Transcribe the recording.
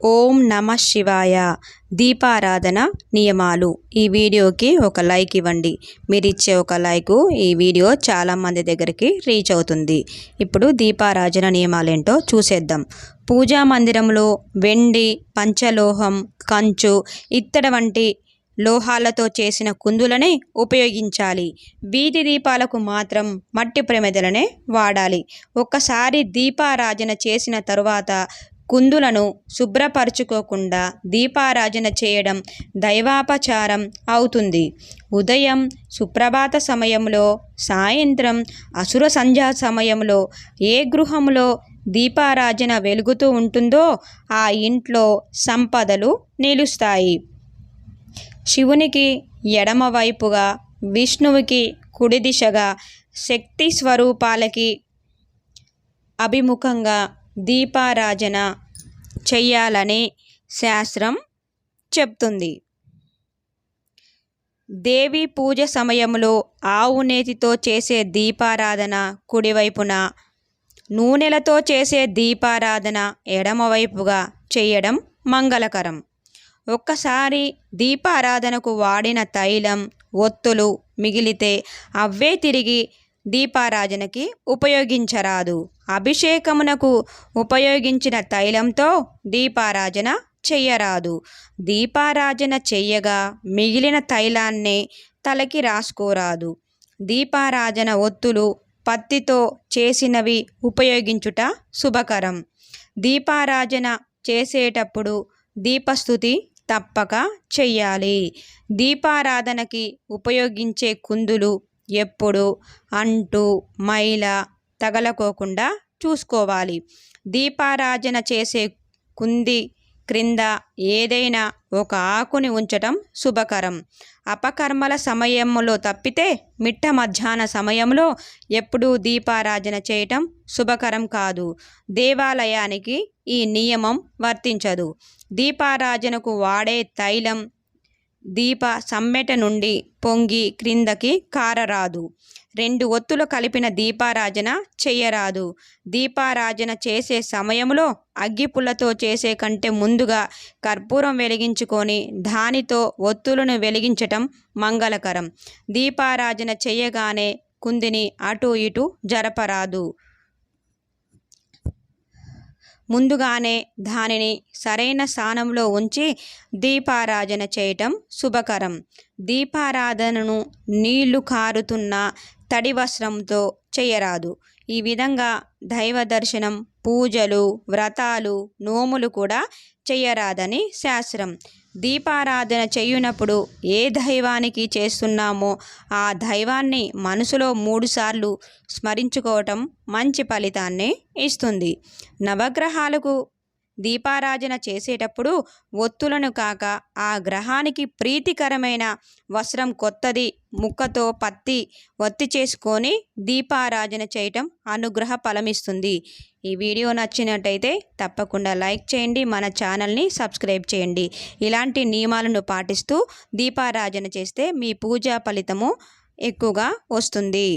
ఓం నమ శివాయ. దీపారాధన నియమాలు. ఈ వీడియోకి ఒక లైక్ ఇవ్వండి. మీరు ఇచ్చే ఒక లైకు ఈ వీడియో చాలామంది దగ్గరికి రీచ్ అవుతుంది. ఇప్పుడు దీపారాధన నియమాలు ఏంటో చూసేద్దాం. పూజా మందిరంలో వెండి పంచలోహం కంచు ఇత్తడి వంటి లోహాలతో చేసిన కుందులనే ఉపయోగించాలి. వీధి దీపాలకు మాత్రం మట్టి ప్రమిదలనే వాడాలి. ఒక్కసారి దీపారాజన చేసిన తరువాత కుందులను శుభ్రపరచుకోకుండా దీపారాజన చేయడం దైవాపచారం అవుతుంది. ఉదయం సుప్రభాత సమయంలో సాయంత్రం అసుర సంధ్యా సమయంలో ఏ గృహంలో దీపారాజన వెలుగుతూ ఉంటుందో ఆ ఇంట్లో సంపదలు నిలుస్తాయి. శివునికి ఎడమవైపుగా విష్ణువుకి కుడి దిశగా శక్తి స్వరూపాలకి అభిముఖంగా దీపారాజన చెయ్యాలని శాస్త్రం చెప్తుంది. దేవి పూజ సమయంలో ఆవు నేతితో చేసే దీపారాధన కుడివైపున నూనెలతో చేసే దీపారాధన ఎడమవైపుగా చేయడం మంగళకరం. ఒక్కసారి దీపారాధనకు వాడిన తైలం ఒత్తులు మిగిలితే అవే తిరిగి దీపారాజనకి ఉపయోగించరాదు. అభిషేకమునకు ఉపయోగించిన తైలంతో దీపారాజన చెయ్యరాదు. దీపారాజన చెయ్యగా మిగిలిన తైలాన్ని తలకి రాసుకోరాదు. దీపారాజన ఒత్తులు పత్తితో చేసినవి ఉపయోగించుట శుభకరం. దీపారాజన చేసేటప్పుడు దీపస్థుతి తప్పక చెయ్యాలి. దీపారాధనకి ఉపయోగించే కుందులు ఎప్పుడు? అంటు మైల తగలకోకుండా చూసుకోవాలి. దీపారాజన చేసే కుంది క్రింద ఏదైనా ఒక ఆకుని ఉంచటం శుభకరం. అపకర్మల సమయంలో తప్పితే మిట్ట మధ్యాహ్న సమయంలో ఎప్పుడూ దీపారాజన చేయటం శుభకరం కాదు. దేవాలయానికి ఈ నియమం వర్తించదు. దీపారాజనకు వాడే తైలం దీప సమ్మెట నుండి పొంగి క్రిందకి కారరాదు. రెండు ఒత్తులు కలిపిన దీపారాజన చెయ్యరాదు. దీపారాజన చేసే సమయంలో అగ్గిపుల్లతో చేసే కంటే ముందుగా కర్పూరం వెలిగించుకొని దానితో ఒత్తులను వెలిగించటం మంగళకరం. దీపారాజన చేయగానే కుందిని అటు ఇటు జరపరాదు. ముందుగానే దానిని సరైన స్థానంలో ఉంచి దీపారాధన చేయటం శుభకరం. దీపారాధనను నీళ్ళు కారుతున్న తడి వస్త్రంతో చేయరాదు. ఈ విధంగా దైవ దర్శనం పూజలు వ్రతాలు నోములు కూడా చేయరాదని శాస్త్రం. దీపారాధన చేయునప్పుడు ఏ దైవానికి చేస్తున్నామో ఆ దైవాన్ని మనసులో మూడుసార్లు స్మరించుకోవటం మంచి ఫలితాన్ని ఇస్తుంది. నవగ్రహాలకు దీపారాజన చేసేటప్పుడు ఒత్తులను కాక ఆ గ్రహానికి ప్రీతికరమైన వస్త్రం కొత్తది ముక్కతో పత్తి ఒత్తి చేసుకొని దీపారాజన చేయటం అనుగ్రహ ఫలమిస్తుంది. ఈ వీడియో నచ్చినట్టయితే తప్పకుండా లైక్ చేయండి మన ఛానల్ని సబ్స్క్రైబ్ చేయండి. ఇలాంటి నియమాలను పాటిస్తూ దీపారాజన చేస్తే మీ పూజా ఫలితము ఎక్కువగా వస్తుంది.